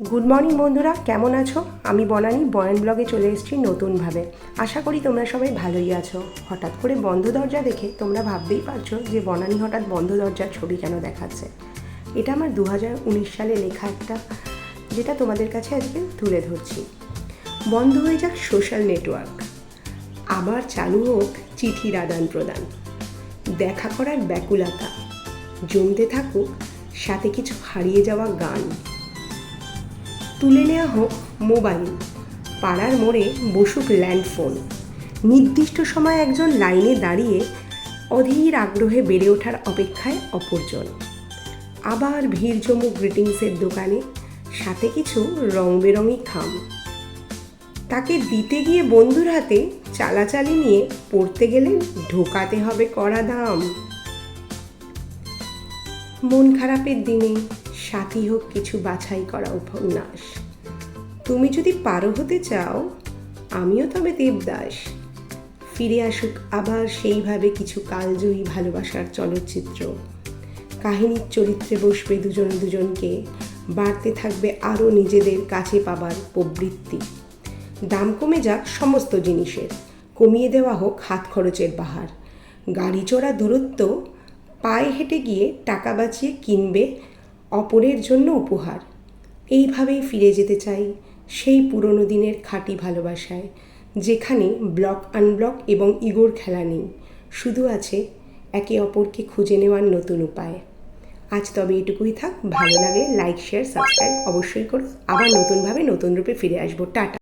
Good morning বন্ধুরা। কেমন আছো? আমি বনানি, বয়ান ব্লগে চলে এসেছি নতুনভাবে। আশা করি তোমরা সবাই ভালোই আছো। হঠাৎ করে বন্ধ দরজা দেখে তোমরা ভাবতেই পারছ যে বনানি হঠাৎ বন্ধ দরজার ছবি কেন দেখাচ্ছে। এটা আমার দু হাজার উনিশ সালে লেখা একটা, যেটা তোমাদের কাছে আজকে তুলে ধরছি। বন্ধ হয়ে যাক সোশ্যাল নেটওয়ার্ক আবার চালু হোক চিঠির আদান প্রদান। দেখা করার ব্যাকুলতা। জমতে থাকুক, সাথে কিছু হারিয়ে যাওয়া গান। তুলে নেওয়া হোক মোবাইল। পাড়ার মোড়ে বসুক ল্যান্ডফোন। নির্দিষ্ট সময় একজন লাইনে দাঁড়িয়ে অধীর আগ্রহে বেড়ে ওঠার অপেক্ষায় অপরজন। আবার ভিড় জমুক গ্রিটিংসের দোকানে, সাথে কিছু রং বেরঙি খাম। তাকে দিতে গিয়ে বন্ধুর হাতে চালাচালি নিয়ে পড়তে গেলে ঢোকাতে হবে কড়া দাম। মন খারাপের দিনে সাথী হোক, কিছু বাছাই করা উপন্যাস। তুমি যদি পারো হতে চাও, আমিও তবে দেবদাস। ফিরে আসুক আবার সেইভাবে কিছু কালজয়ী ভালোবাসার চলচ্চিত্র। কাহিনীর চরিত্রে বসবে দুজন দুজনকে, বাড়তে থাকবে আরও নিজেদের কাছে পাবার প্রবৃত্তি। দাম কমে যাক সমস্ত জিনিসের, কমিয়ে দেওয়া হোক হাত খরচের বাহার গাড়ি চড়া দূরত্ব, পায়ে হেঁটে গিয়ে টাকা বাঁচিয়ে কিনবে অপরের জন্য উপহার। এইভাবেই ফিরে যেতে চাই সেই পুরনো দিনের খাঁটি ভালোবাসায়, যেখানে ব্লক আনব্লক এবং ইগোর খেলা নেই, শুধু আছে একে অপরকে খুঁজে নেওয়ার নতুন উপায়। আজ তবে এটুকুই থাক, ভালো লাগে লাইক শেয়ার সাবস্ক্রাইব অবশ্যই করো। আবার নতুনভাবে নতুন রূপে ফিরে আসব। টাটা।